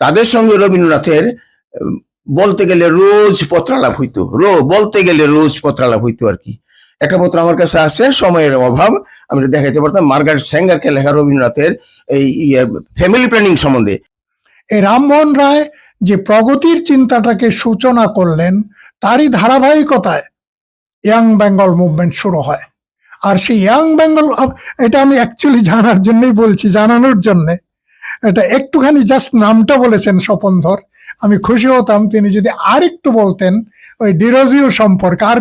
তাদের সঙ্গে রবীন্দ্রনাথের বলতে গেলে রোজ পত্রালাপ হইতো। রো, বলতে গেলে রোজ পত্রালাপ হইতো আর কি। একটা পত্র আমার কাছে আছে সময়ের অভাব, আমি দেখাইতে পারতাম, মার্গারেট স্যাঙ্গারকে লেখা রবীন্দ্রনাথের এই ফ্যামিলি প্ল্যানিং সম্বন্ধে। রামমোহন রায় যে প্রগতির চিন্তাটাকে সূচনা করলেন, তারই ধারাবাহিকতায় ইয়াং বেঙ্গল মুভমেন্ট শুরু হয়। আর সেই ইয়াং বেঙ্গল এটা আমি অ্যাকচুয়ালি জানার জন্যই বলছি, জানানোর জন্যে। এটা একটুখানি জাস্ট নামটা বলেছেন স্বপনধর। আমি খুশি হতাম তিনি যদি আর একটু বলতেন ওই ডিরোজিও সম্পর্কে। আর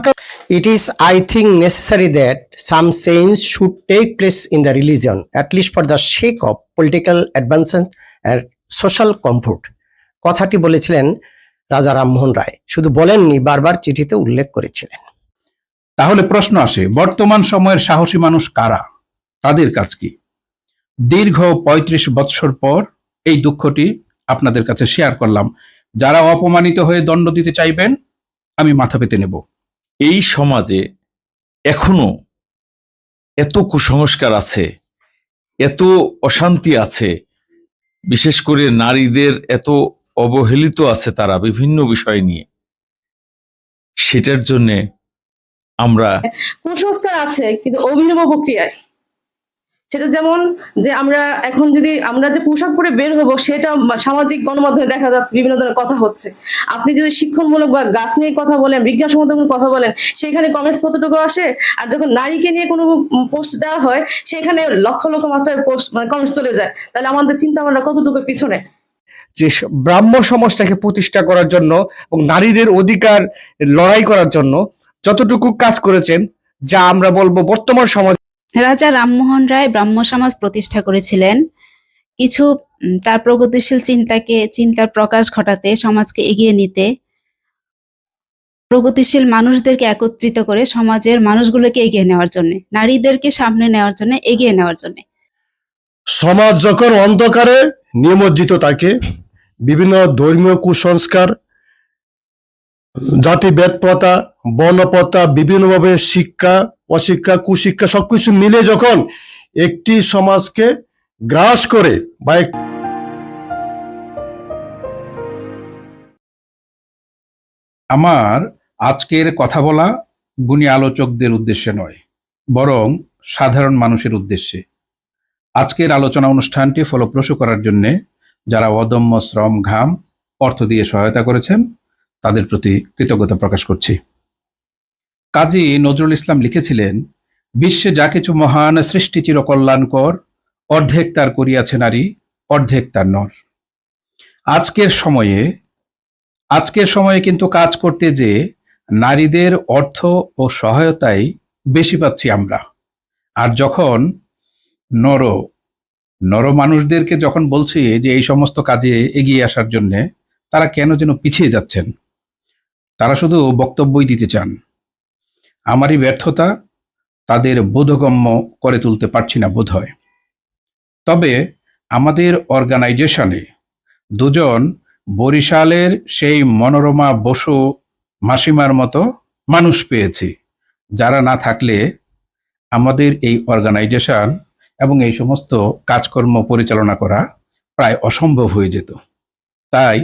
It is, I think, necessary that some change should take place in the religion, at least for the sake of political advancement and social comfort. কথাটি বলেছিলেন রাজা রামমোহন রায়। শুধু বলেননি বারবার চিঠিতে উল্লেখ করেছিলেন। তাহলে প্রশ্ন আসে বর্তমান সময়ের সাহসী মানুষ কারা? তাদের কাজ কি? দীর্ঘ ৩৫ বৎসর পর এই দুঃখটি আপনাদের কাছে শেয়ার করলাম। যারা অপমানিত হয়ে দণ্ড দিতে চাইবেন আমি মাথা পেতে নেব। এই সমাজে এখনও এত কুসংস্কার আছে এত অশান্তি আছে বিশেষ করে নারীদের এত অবহেলিত আছে তারা বিভিন্ন বিষয় নিয়ে। সেটার জন্যে আমরা কুসংস্কার আছে কিন্তু অভিনব প্রক্রিয়ায়। সেটা যেমন যে আমরা এখন যদি আমরা যে পোশাক পরে বের হব সেটা সামাজিক গণমাধ্যমে দেখা যাচ্ছে, বিভিন্ন ধরনের কথা হচ্ছে। আপনি যদি শিক্ষণমূলক বা গাছ নিয়ে কথা বলেন বিজ্ঞানসম্মত কথা বলেন, সেখানে কমেন্টস কতটুকু আসে? আর যখন নারীকে নিয়ে কোনো পোস্ট দেওয়া হয়, সেখানে লক্ষ লক্ষ মাত্রায় পোস্ট মানে কমেন্টস চলে যায়। তাহলে আমাদের চিন্তা ভাবনা কতটুকু পিছনে? যে ব্রাহ্ম সমাজটাকে প্রতিষ্ঠা করার জন্য এবং নারীদের অধিকার লড়াই করার জন্য যতটুকু কাজ করেছেন, যা আমরা বলব বর্তমান সমাজ রাজা রামমোহন রায় ব্রাহ্ম সমাজ প্রতিষ্ঠা করেছিলেন। কিছু তার প্রগতিশীল চিন্তাকে, চিন্তার প্রকাশ ঘটাতে, সমাজকে এগিয়ে নিতে, প্রগতিশীল মানুষদেরকে একত্রিত করে সমাজের মানুষগুলোকে এগিয়ে নেওয়ার জন্য, নারীদেরকে সামনে নেওয়ার জন্য, এগিয়ে নেওয়ার জন্য। সমাজ যখন অন্ধকারে নিমজ্জিত থাকে, বিভিন্ন ধর্মীয় কুসংস্কার জাতিভেদ প্রথা বর্ণপ্রথা, বিভিন্নভাবে শিক্ষা অশিক্ষা, কুশিক্ষা সবকিছু মিলে যখন একটি সমাজকে গ্রাস করে বা আমার আজকের কথা বলা গুণী আলোচকদের উদ্দেশ্যে নয়, বরং সাধারণ মানুষের উদ্দেশ্যে। আজকের আলোচনা অনুষ্ঠানটি ফলপ্রসূ করার জন্য যারা অদম্য শ্রম, ঘাম, অর্থ দিয়ে সহায়তা করেছেন, তাদের প্রতি কৃতজ্ঞতা প্রকাশ করছি। কাজী নজরুল ইসলাম লিখেছিলেন, বিশ্বে যা কিছু মহান সৃষ্টি চির কল্যাণকর অর্ধেক তার করিয়াছে নারী, অর্ধেক তার নর। আজকের সময়ে আজকের সময়ে কিন্তু কাজ করতে যে নারীদের অর্থ ও সহায়তাই বেশি পাচ্ছি আমরা। আর যখন নর নর মানুষদেরকে যখন বলছি যে এই সমস্ত কাজে এগিয়ে আসার জন্যে, তারা কেন যেন পিছিয়ে যাচ্ছেন? তারা শুধু বক্তব্যই দিতে চান। আমারই ব্যর্থতা তাদের বোধগম্য করে তুলতে পারছি না বোধ হয় তবে আমাদের অর্গানাইজেশনে দুজন বরিশালের সেই মনোরমা বসু মাসিমার মতো মানুষ পেয়েছি, যারা না থাকলে আমাদের এই অর্গানাইজেশন এবং এই সমস্ত কাজকর্ম পরিচালনা করা প্রায় অসম্ভব হয়ে যেত। তাই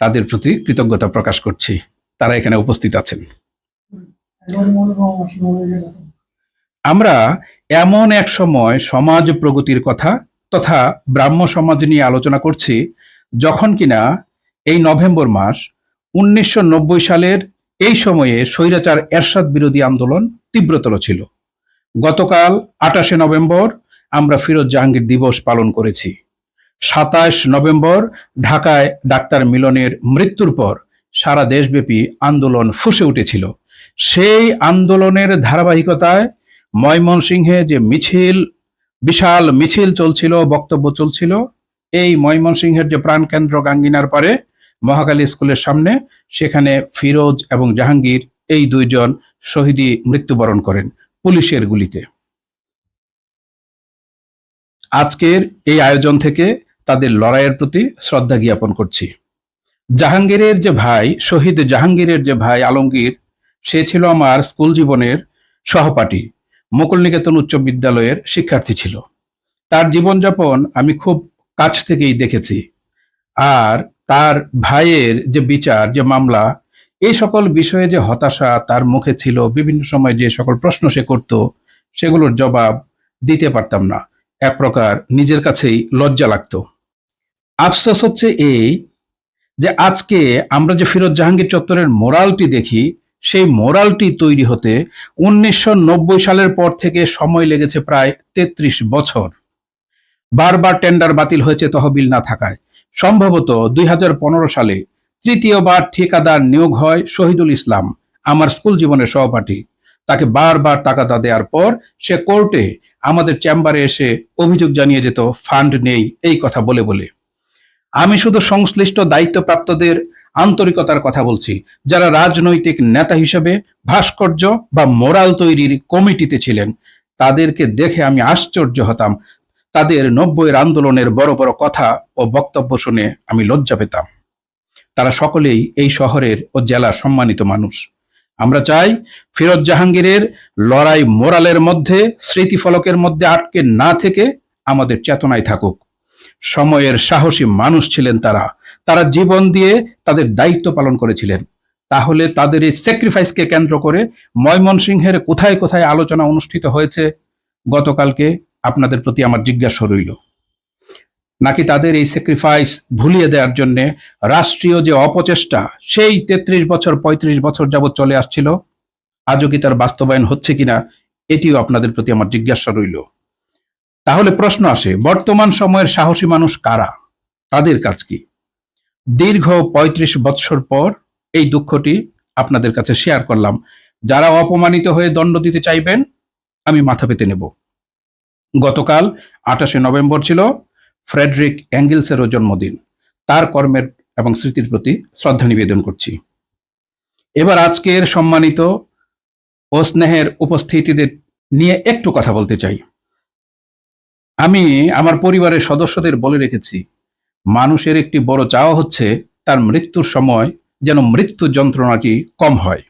তাদের প্রতি কৃতজ্ঞতা প্রকাশ করছি। তারা এখানে উপস্থিত আছেন। আমরা এমন এক সময় সমাজ প্রগতির কথা তথা ব্রাহ্ম সমাজ নিয়ে আলোচনা করছি, যখন কিনা এই নভেম্বর মাস উনিশশো নব্বই সালের এই সময়ে স্বৈরাচার এরশাদ বিরোধী আন্দোলন তীব্রতর ছিল। গতকাল আটাশে নভেম্বর আমরা ফিরোজ জাহাঙ্গীর দিবস পালন করেছি। সাতাশ নভেম্বর ঢাকায় ডাক্তার মিলনের মৃত্যুর পর সারা দেশব্যাপী আন্দোলন ফুসে উঠেছিল। সেই আন্দোলনের ধারাবাহিকতায় ময়মনসিংহে যে মিছিল, বিশাল মিছিল চলছিল, বক্তব্য চলছিল, এই ময়মনসিংহের যে প্রাণকেন্দ্র গাঙ্গিনার পারে মহাকালী স্কুলের সামনে, সেখানে ফিরোজ এবং জাহাঙ্গীর এই দুইজন শহীদি মৃত্যুবরণ করেন পুলিশের গুলিতে। আজকের এই আয়োজন থেকে তাদের লড়াইয়ের প্রতি শ্রদ্ধা জ্ঞাপন করছি। জাহাঙ্গীরের যে ভাই, শহীদ জাহাঙ্গীরের যে ভাই আলমগীর সে ছিল আমার স্কুল জীবনের সহপাঠী। মুকুল নিকেতন উচ্চ বিদ্যালয়ের শিক্ষার্থী ছিল। তার জীবনযাপন আমি খুব কাছ থেকেই দেখেছি। আর তার ভাইয়ের যে বিচার, যে মামলা, এই সকল বিষয়ে যে হতাশা তার মুখে ছিল, বিভিন্ন সময় যে সকল প্রশ্ন সে করত, সেগুলোর জবাব দিতে পারতাম না। এক প্রকার নিজের কাছেই লজ্জা লাগতো। আফসোস হচ্ছে এই যে আজকে আমরা যে ফিরোজ জাহাঙ্গীর চত্বরের মোরালটি দেখি সেই মোরালটি তৈরি হতে উনিশশো নব্বই সালের পর থেকে সময় লেগেছে প্রায় তেত্রিশ বছর। বারবার টেন্ডার বাতিল হয়েছে তহবিল না থাকায়। সম্ভবত দুই হাজার পনেরো সালে তৃতীয়বার ঠিকাদার নিয়োগ হয় শহীদুল ইসলাম, আমার স্কুল জীবনের সহপাঠী। তাকে বারবার টাকাটা দেওয়ার পর সে কোর্টে আমাদের চেম্বারে এসে অভিযোগ জানিয়ে যেত, ফান্ড নেই, এই কথা বলে বলে। আমি শুধু সংশ্লিষ্ট দায়িত্বপ্রাপ্তদের আন্তরিকতার কথা বলছি। যারা রাজনৈতিক নেতা হিসেবে ভাস্কর্য বা মোরাল তৈরির কমিটিতে ছিলেন, তাদেরকে দেখে আমি আশ্চর্য হতাম। তাদের নব্বইয়ের আন্দোলনের বড় বড় কথা ও বক্তব্য শুনে আমি লজ্জা পেতাম। তারা সকলেই এই শহরের ও জেলার সম্মানিত মানুষ। আমরা চাই ফিরোজ জাহাঙ্গীরের লড়াই মোরালের মধ্যে, স্মৃতিফলকের মধ্যে আটকে না থেকে আমাদের চেতনায় থাকুক। সময়ের সাহসী মানুষ ছিলেন তারা। তারা জীবন দিয়ে তাদের দায়িত্ব পালন করেছিলেন। তাহলে তাদের এই স্যাক্রিফাইসকে কেন্দ্র করে ময়মনসিংহের কোথায় কোথায় আলোচনা অনুষ্ঠিত হয়েছে, গতকালকে আপনাদের প্রতি আমার জিজ্ঞাসা রইল। নাকি তাদের এই স্যাক্রিফাইস ভুলিয়ে দেওয়ার জন্য রাষ্ট্রীয় যে অপচেষ্টা, সেই তেত্রিশ বছর, পঁয়ত্রিশ বছর যাবৎ চলে আসছিল? আজও কি তার বাস্তবায়ন হচ্ছে কিনা, এটিও আপনাদের প্রতি আমার জিজ্ঞাসা রইল। তাহলে প্রশ্ন আসে, বর্তমান সময়ের সাহসী মানুষ কারা? তাদের কাজ কি? দীর্ঘ ৩৫ বৎসর পর এই দুঃখটি আপনাদের কাছে শেয়ার করলাম। যারা অপমানিত হয়ে দণ্ড দিতে চাইবেন, আমি মাথা পেতে নেব। গতকাল আঠাশে নভেম্বর ছিল ফ্রেডরিক অ্যাঙ্গেলসেরও জন্মদিন। তার কর্মের এবং স্মৃতির প্রতি শ্রদ্ধা নিবেদন করছি। এবার আজকের সম্মানিত ও স্নেহের উপস্থিতিদের নিয়ে একটু কথা বলতে চাই। আমি আমার পরিবারের সদস্যদের বলে রেখেছি মানুষের একটি বড় চাওয়া হচ্ছে তার মৃত্যুর সময় যেন মৃত্যু যন্ত্রণাটি কম হয়।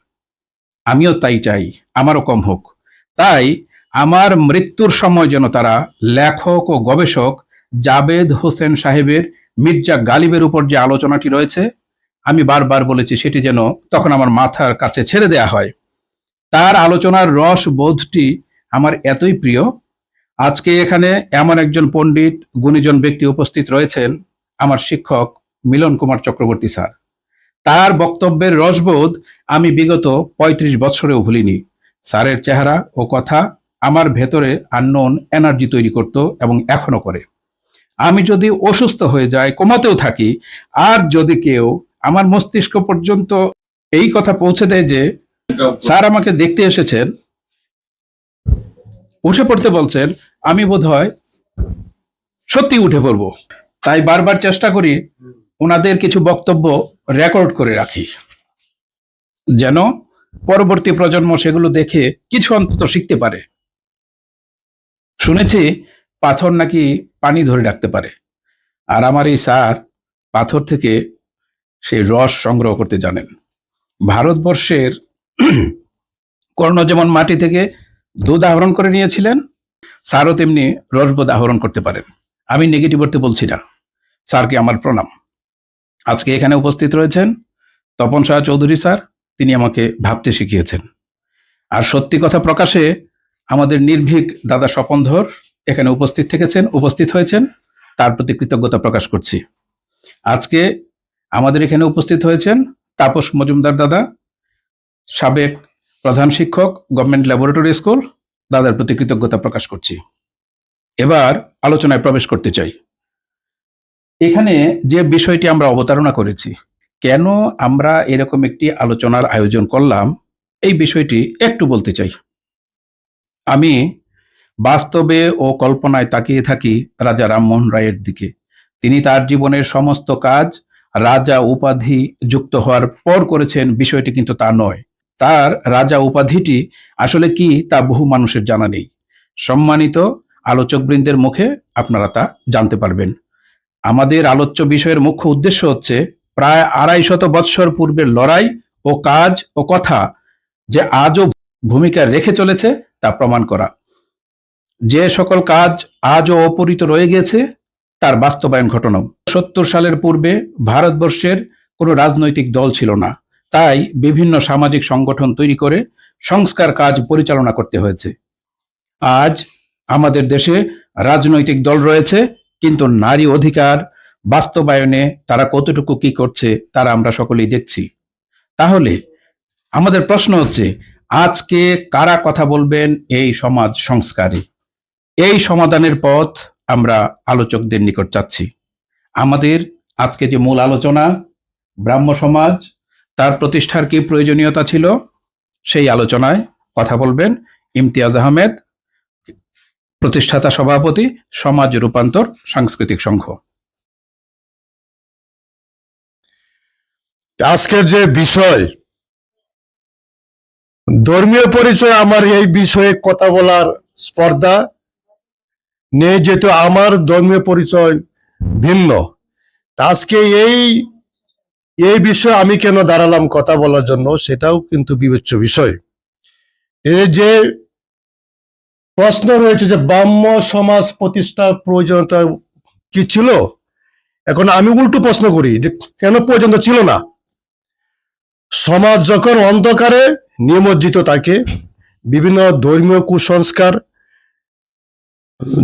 আমিও তাই চাই, আমারও কম হোক। তাই আমার মৃত্যুর সময় যেন তারা লেখক ও গবেষক জাবেদ হোসেন সাহেবের মির্জা গালিবের উপর যে আলোচনাটি রয়েছে, আমি বারবার বলেছি সেটি যেন তখন আমার মাথার কাছে ছেড়ে দেয়া হয়। তার আলোচনার রস বোধটি আমার এতই প্রিয়। আজকে এখানে এমন একজন পণ্ডিত, গুণীজন ব্যক্তি উপস্থিত রয়েছেন। আমার শিক্ষক মিলন কুমার চক্রবর্তী স্যার। তার বক্তব্যের রসবোধ আমি বিগত ৩৫ বছরেও ভুলিনি। স্যারের চেহারা ও কথা আমার ভেতরে আননোন এনার্জি তৈরি করত এবং এখনও করে। আমি যদি অসুস্থ হয়ে যাই কমাতেও থাকি, আর যদি কেউ আমার মস্তিষ্ক পর্যন্ত এই কথা পৌঁছে দেয় যে স্যার আমাকে দেখতে এসেছেন, উঠে পড়তে বলছেন, আমি বোধ হয় সত্যি উঠে পড়ব। তাই বারবার চেষ্টা করি ওনাদের কিছু বক্তব্য রেকর্ড করে রাখি। যেন পরবর্তী প্রজন্ম সেগুলো দেখে কিছু অন্তত শিখতে পারে। শুনেছি পাথর নাকি পানি ধরে রাখতে পারে। আর আমার এই স্যার পাথর থেকে সেই রস সংগ্রহ করতে জানেন। ভারতবর্ষের কর্ণ যেমন মাটি থেকে দুধ আহরণ করে নিয়েছিলেন স্যারও তেমনি রসবোধ আহরণ করতে পারেন। আমি নেগেটিভ অর্থে বলছি না। স্যারকে আমার প্রণাম। আজকে এখানে উপস্থিত রয়েছেন তপন শাহ চৌধুরী স্যার, তিনি আমাকে ভাবতে শিখিয়েছেন। আর সত্যি কথা প্রকাশে আমাদের নির্ভীক দাদা স্বপনধর এখানে উপস্থিত থেকেছেন, উপস্থিত হয়েছেন, তার প্রতি কৃতজ্ঞতা প্রকাশ করছি। আজকে আমাদের এখানে উপস্থিত হয়েছেন তাপস মজুমদার দাদা, সাবেক প্রধান শিক্ষক, গভর্নমেন্ট ল্যাবরেটরি স্কুল, দাদার প্রতি কৃতজ্ঞতা প্রকাশ করছি। এবার আলোচনায় প্রবেশ করতে চাই। এখানে যে বিষয়টি আমরা অবতারণা করেছি, কেন আমরা এরকম একটি আলোচনার আয়োজন করলাম, এই বিষয়টি একটু বলতে চাই। আমি বাস্তবে ও কল্পনায় তাকিয়ে থাকি রাজা রামমোহন রায়ের দিকে। তিনি তার জীবনের সমস্ত কাজ রাজা উপাধি যুক্ত হওয়ার পর করেছেন, বিষয়টি কিন্তু তা নয়। তার রাজা উপাধিটি আসলে কি তা বহু মানুষের জানা নেই। সম্মানিত আলোচকবৃন্দের মুখে আপনারা তা জানতে পারবেন। আমাদের আলোচ্য বিষয়ের মুখ্য উদ্দেশ্য হচ্ছে প্রায় আড়াই শত বৎসর পূর্বের লড়াই ও কাজ ও কথা যে আজও ভূমিকা রেখে চলেছে তা প্রমাণ করা। যে সকল কাজ আজও অপরিত রয়ে গেছে, তার বাস্তবায়ন ঘটানো সত্তর সালের পূর্বে ভারতবর্ষের কোনো রাজনৈতিক দল ছিল না। তাই বিভিন্ন সামাজিক সংগঠন তৈরি করে সংস্কার কাজ পরিচালনা করতে হয়েছে। আজ আমাদের দেশে রাজনৈতিক দল রয়েছে, কিন্তু নারী অধিকার, বাস্তবায়নে তারা কতটুকু কি করছে, তারা আমরা সকলেই দেখছি। তাহলে, আমাদের প্রশ্ন হচ্ছে, আজকে কারা কথা বলবেন এই সমাজ সংস্কারে? এই সমাধানের পথ আমরা আলোচকদের নিকট চাচ্ছি। আমাদের আজকে যে মূল আলোচনা, ব্রাহ্ম সমাজ, তার প্রতিষ্ঠার কি প্রয়োজনীয়তা ছিল, সেই আলোচনায় কথা বলবেন ইমতিয়াজ আহমেদ প্রতিষ্ঠাতা সভাপতি, সমাজ রূপান্তর, সাংস্কৃতিক সংঘ। আজকের যে বিষয়, ধর্মীয় পরিচয় আমার এই বিষয়ে কথা বলার স্পর্ধা নেই, যেহেতু আমার ধর্মীয় পরিচয় ভিন্ন। আজকে এই এই বিষয়ে আমি কেন দাঁড়ালাম কথা বলার জন্য, সেটাও কিন্তু বিবেচ্য বিষয়। এই যে প্রশ্ন রয়েছে যে ব্রাহ্ম সমাজ প্রতিষ্ঠার প্রয়োজনীয়তা কি ছিল? এখন আমি উল্টো প্রশ্ন করি যে কেন পর্যন্ত ছিল না? সমাজ যখন অন্ধকারে নিমজ্জিত থাকে, বিভিন্ন ধর্মীয় কুসংস্কার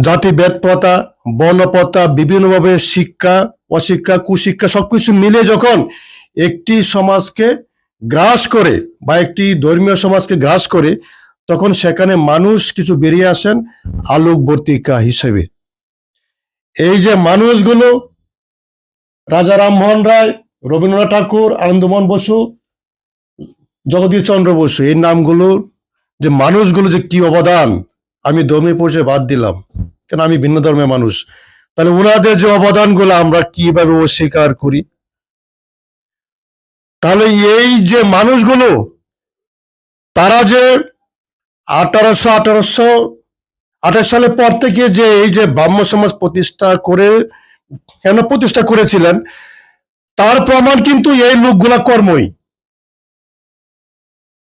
জাতিভেদ প্রথা বর্ণপ্রথা, বিভিন্নভাবে শিক্ষা, অশিক্ষা, কুশিক্ষা সবকিছু মিলে যখন একটি সমাজকে গ্রাস করে বা একটি ধর্মীয় সমাজকে গ্রাস করে তখন সেখানে মানুষ কিছু বেরিয়ে আসেন আলোকবর্তিকা হিসেবে। এই যে মানুষগুলো, রাজা রামমোহন রায়, রবীন্দ্রনাথ ঠাকুর, আনন্দমোহন বসু, জগদীশ চন্দ্র বসু, এই নামগুলো, যে মানুষগুলো যে কি অবদান, আমি ধর্মীয় পরিচয় বাদ দিলাম, কেন আমি ভিন্ন ধর্মের মানুষ? তাহলে ওনাদের যে অবদানগুলো আমরা কীভাবে অস্বীকার করি? তাহলে এই যে মানুষগুলো, তারা যে আঠারোশো আঠারোশো আঠাশ সালের পর থেকে যে এই যে ব্রাহ্ম সমাজ প্রতিষ্ঠা করে, কেন প্রতিষ্ঠা করেছিলেন, তার প্রমাণ কিন্তু এই লোকগুলা কর্মই।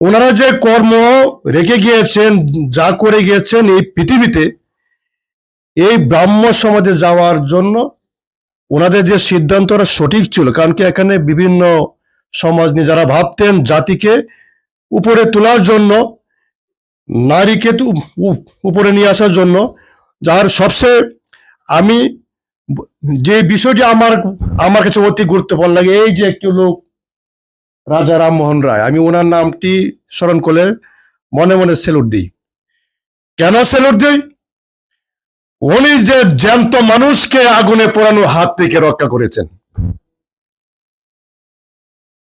ওনারা যে কর্ম রেখে গিয়েছেন, যা করে গিয়েছেন এই পৃথিবীতে, এই ব্রাহ্ম সমাজে যাওয়ার জন্য ওনাদের যে সিদ্ধান্তটা সঠিক ছিল, কারণ কি এখানে বিভিন্ন সমাজ নিয়ে যারা ভাবতেন জাতিকে উপরে তোলার জন্য নারীকে উপরে নিয়ে আসার জন্য যার সবচেয়ে আমি যে বিষয়টি আমার আমার কাছে অতি গুরুত্বপূর্ণ লাগে, এই যে একটি লোক, রাজা রামমোহন রায়। আমি ওনার নামটি স্মরণ করলে মনে মনে সেলুট দিই। কেন সেলুট দিই? উনি যে জ্যান্ত মানুষকে আগুনে পোড়ানো হাত থেকে রক্ষা করেছেন।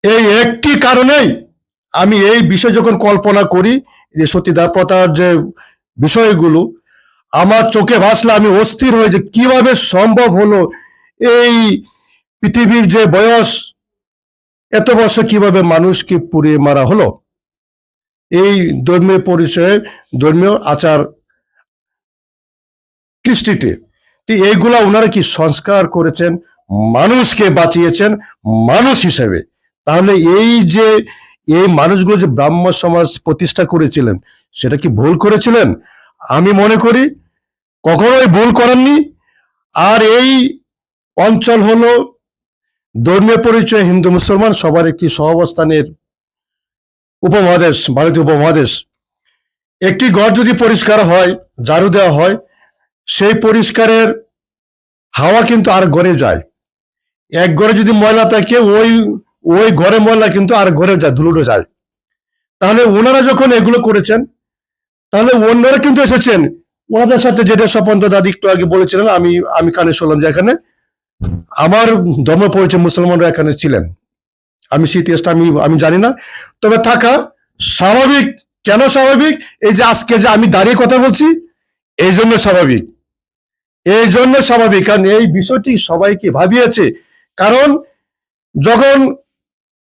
এই একটি কারণেই আমি এই বিষয় যখন কল্পনা করি যে সতীদাহ প্রথার যে বিষয়গুলো, আমার চোখে ভাসলে আমি অস্থির হয়ে যে কীভাবে সম্ভব হলো এই পৃথিবীর যে বয়স, এত বছর কীভাবে মানুষকে পুড়িয়ে মারা হলো? এই ধর্মীয় পরিচয়ে, ধর্মীয় আচার কৃষ্টিতে এইগুলা ওনারা কি সংস্কার করেছেন? মানুষকে বাঁচিয়েছেন, মানুষ হিসেবে। তাহলে এই যে এই মানুষগুলো যে ব্রাহ্ম সমাজ প্রতিষ্ঠা করেছিলেন, সেটা কি ভুল করেছিলেন? আমি মনে করি কখনোই ভুল করেননি। আর এই অঞ্চল হলো ধর্মীয় পরিচয়, হিন্দু, মুসলমান, সবার একটি সহাবস্থানের উপমহাদেশ, ভারতীয় উপমহাদেশ। একটি ঘর যদি পরিষ্কার হয়, ঝাড়ু দেওয়া হয়, সেই পরিষ্কারের হাওয়া কিন্তু আর ঘরে যায়। এক ঘরে যদি ময়লা থাকে, ওই ওই ঘরে ময়লা কিন্তু আর ঘরে যায় ধুলোটো যায় তাহলে ওনারা যখন এগুলো করেছেন, তাহলে অন্যরা কিন্তু এসেছেন। ওনাদের সাথে যেটা স্বপন্ত দাদি একটু আগে বলেছিলেন, আমি আমি কানে শুনলাম যে এখানে আমার ধর্ম পরিচয় মুসলমানরা এখানে ছিলেন। আমি সেই ইতিহাসটা আমি আমি জানি না। তবে থাকা স্বাভাবিক। কেন স্বাভাবিক? এই যে আজকে যে আমি দাঁড়িয়ে কথা বলছি, এই জন্য স্বাভাবিক। এই জন্য স্বাভাবিক। কারণ এই বিষয়টি সবাইকে ভাবিয়েছে। কারণ যখন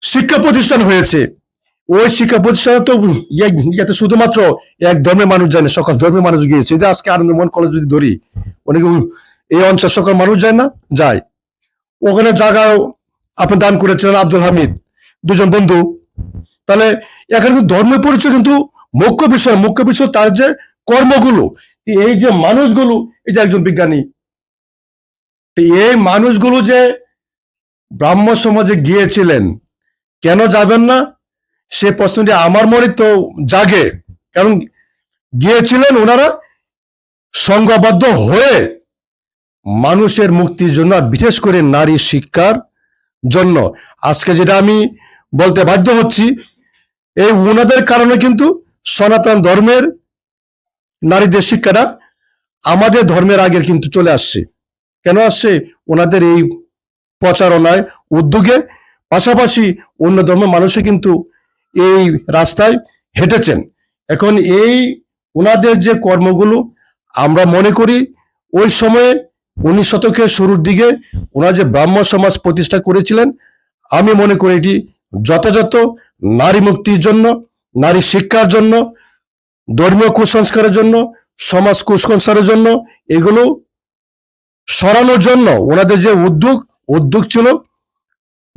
শিক্ষা প্রতিষ্ঠান হয়েছে। ওই শিক্ষা প্রতিষ্ঠানে তো ইয়ে- ইয়েতে শুধুমাত্র এক ধর্মের মানুষ জানে সকল ধর্মের মানুষ গিয়েছে। যে আজকে আনন্দমোহন কলেজ যদি ধরি, অনেকে এই অঞ্চল সকল মানুষ যায় না? যায়। ওখানে জায়গা আপনি দান করেছিলেন আব্দুল হামিদ, দুজন বন্ধু। তাহলে এখানে কিন্তু ধর্মের পরিচয় কিন্তু মুখ্য বিষয় মুখ্য বিষয় তার যে কর্মগুলো। এই যে মানুষগুলো এই যে একজন বিজ্ঞানী। এই মানুষগুলো যে ব্রাহ্ম সমাজে গিয়েছিলেন কেন যাবেন না? সে প্রশ্নটি আমার মনে তো জাগে। কারণ গিয়েছিলেন ওনারা সংঘবদ্ধ হয়ে মানুষের মুক্তির জন্য বিশেষ করে নারী শিক্ষার জন্য। আজকে যেটা আমি বলতে বাধ্য হচ্ছি, এই ওনাদের কারণে কিন্তু সনাতন ধর্মের নারীদের শিক্ষাটা আমাদের ধর্মের আগে কিন্তু চলে আসছে। কেন আসছে? ওনাদের এই প্রচারণায়, উদ্যোগে পাশাপাশি অন্য ধর্মের মানুষও কিন্তু এই রাস্তায় হেঁটেছেন। এখন এই ওনাদের যে কর্মগুলো আমরা মনে করি, ওই সময়ে উনিশ শতকের শুরুর দিকে ওনারা যে ব্রাহ্ম সমাজ প্রতিষ্ঠা করেছিলেন, আমি মনে করি এটি যথাযথ নারী মুক্তির জন্য, নারী শিক্ষার জন্য, ধর্মীয় কুসংস্কারের জন্য, সমাজ কুসংস্কারের জন্য এগুলো সরানোর জন্য ওনাদের যে উদ্যোগ উদ্যোগ ছিল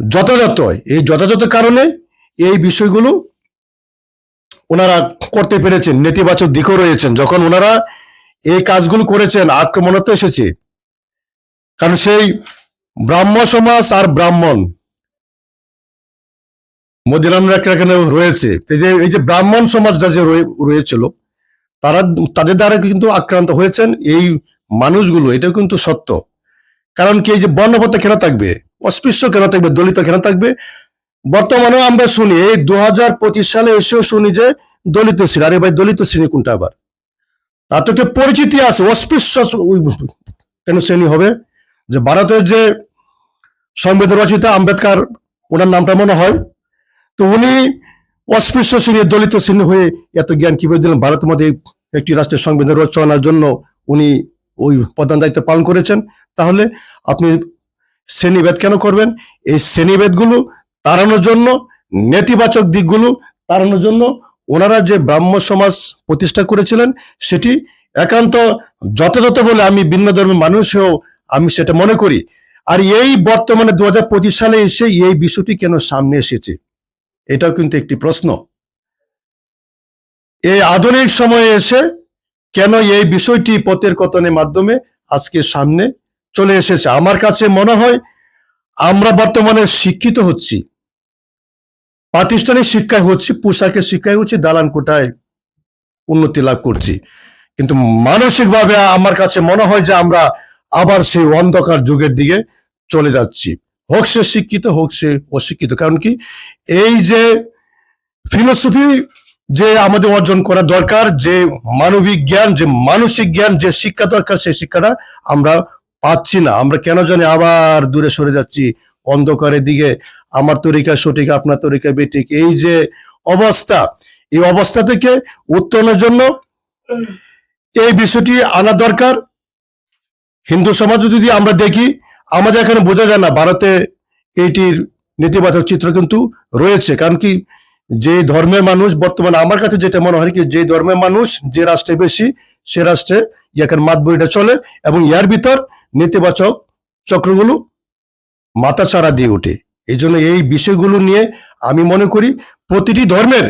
যথাযথ এই যথাযথ কারণে এই বিষয়গুলো ওনারা করতে পেরেছেন, নেতিবাচক দিকও রয়েছেন। যখন ওনারা এই কাজগুলো করেছেন আক্রমণত এসেছে, কারণ সেই ব্রাহ্ম সমাজ আর ব্রাহ্মণ মদিরাম এখানে রয়েছে। যে, এই যে ব্রাহ্মণ সমাজটা যে রয়ে- রয়েছিল, তারা, তাদের দ্বারা কিন্তু আক্রান্ত হয়েছেন এই মানুষগুলো, এটাও কিন্তু সত্য। কারণ কি এই যে বর্ণপত্র কেন থাকবে? অস্পৃশ্য কেন থাকবে? দলিত কেন থাকবে? বর্তমানেও আমরা শুনি, এই দু পঁচিশ সালে এসেও শুনি যে দলিত শ্রেণি। আরে ভাই, দলিত শ্রেণি কোনটা আবার? তার তো একটা পরিচিতি আছে, অস্পৃশ্য কেন শ্রেণি হবে? যে ভারতের যে সংবিধান রচিত আম্বেদকর, ওনার নামটা মনে হয়? তো উনি অস্পৃশ্য শ্রেণি, দলিত শ্রেণি হয়ে এত জ্ঞান কীভাবে দিলেন? ভারতের মধ্যে একটি রাষ্ট্রের সংবিধান রচনার জন্য উনি ওই প্রধান দায়িত্ব পালন করেছেন। তাহলে আপনি শ্রেণীভেদ কেন করবেন? এই শ্রেণীভেদগুলো তাড়ানোর জন্য, নেতিবাচক দিকগুলো তাড়ানোর জন্য ওনারা যে ব্রাহ্ম সমাজ প্রতিষ্ঠা করেছিলেন, সেটি একান্ত যথাযথ বলে আমি ভিন্ন ধর্মের মানুষও আমি সেটা মনে করি। আর এই বর্তমানে দু হাজার পঁচিশ সালে এসে এই বিষয়টি কেন সামনে এসেছে? এটাও কিন্তু একটি প্রশ্ন। এই আধুনিক সময়ে এসে কেন এই বিষয়টি পথের কতনের মাধ্যমে আজকে সামনে চলে এসেছে। আমার কাছে মনে হয় আমরা বর্তমানে শিক্ষিত হচ্ছি। প্রাতিষ্ঠানিক শিক্ষায় হচ্ছি পোশাকের শিক্ষায় হচ্ছি, দালান কোটায় উন্নতি লাভ করছি। কিন্তু মানসিকভাবে আমার কাছে মনে হয় যে আমরা আবার সেই অন্ধকার যুগের দিকে চলে যাচ্ছি। হোক সে শিক্ষিত, হোক সে অশিক্ষিত। কারণ কি? এই যে ফিলোসফি যে আমাদের অর্জন করা দরকার, যে মানবিক জ্ঞান, যে মানসিক জ্ঞান, যে শিক্ষা দরকার, সেই শিক্ষাটা আমরা পাচ্ছি না। আমরা কেন জানি আবার দূরে সরে যাচ্ছি। অন্ধকারের দিকে। আমার তরিকা সঠিক, আপনার তরিকা বেঠিক। এই যে অবস্থা, এই অবস্থা থেকে উত্তরণের জন্য এই বিষয়টি আনা দরকার। হিন্দু সমাজ যদি আমরা দেখি, আমাদের এখানে বোঝা যায় না, ভারতে এইটির নেতিবাচক চিত্র কিন্তু রয়েছে। কারণ কি যে ধর্মের মানুষ বর্তমানে, আমার কাছে যেটা মনে হয় কি যে ধর্মের মানুষ, যে রাষ্ট্রে বেশি, সে রাষ্ট্রে ইয়াকের মাতবরিটা চলে এবং ইয়ার ভিতর নেতিবাচক চক্রগুলো মাথা চারা দিয়ে ওঠে। এই জন্য এই বিষয়গুলো নিয়ে আমি মনে করি প্রতিটি ধর্মের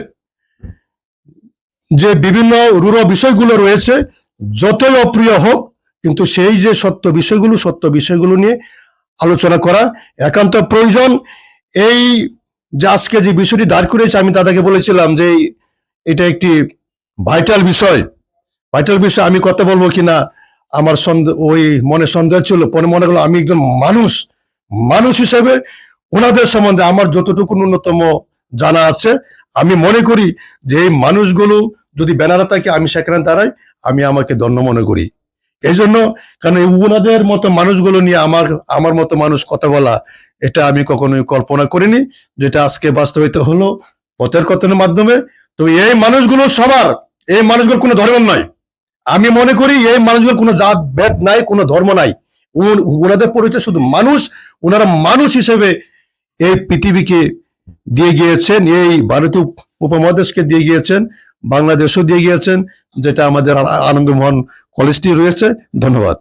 যে বিভিন্ন রূঢ় বিষয়গুলো রয়েছে, যতই অপ্রিয় হোক, কিন্তু সেই যে সত্য বিষয়গুলো সত্য বিষয়গুলো নিয়ে আলোচনা করা একান্ত প্রয়োজন। এই যে আজকে যে বিষয়টি দাঁড় করেছে আমি দাদাকে বলেছিলাম যে এটা একটি ভাইটাল বিষয়। ভাইটাল বিষয় আমি কথা বলব কিনা আমার সন্দেহ, ওই মনে সন্দেহ ছিল, পরে মনে হলো আমি একজন মানুষ মানুষ হিসেবে ওনাদের সম্বন্ধে আমার যতটুকু ন্যূনতম জানা আছে, আমি মনে করি যে এই মানুষগুলো যদি ব্যানারে থাকে, আমি সেখানে দাঁড়াই, আমি আমাকে ধন্য মনে করি। এই জন্য কারণ ওনাদের মতো মানুষগুলো নিয়ে আমার আমার মতো মানুষ কথা বলা, এটা আমি কখনোই কল্পনা করিনি, যেটা আজকে বাস্তবিত হলো পথের কথনের মাধ্যমে। তো এই মানুষগুলো সবার, এই মানুষগুলো কোনো ধর্ম নয়। আমি মনে করি এই মানুষগুলো কোনো জাত, ভেদ নাই, কোনো ধর্ম নাই। ওনাদের পরিচয় শুধু মানুষ। ওনারা মানুষ হিসেবে এই পৃথিবীকে দিয়ে গিয়েছেন, এই ভারতীয় উপমহাদেশকে দিয়ে গিয়েছেন, বাংলাদেশও দিয়ে গিয়েছেন, যেটা আমাদের আনন্দমোহন কলেজটি রয়েছে। ধন্যবাদ।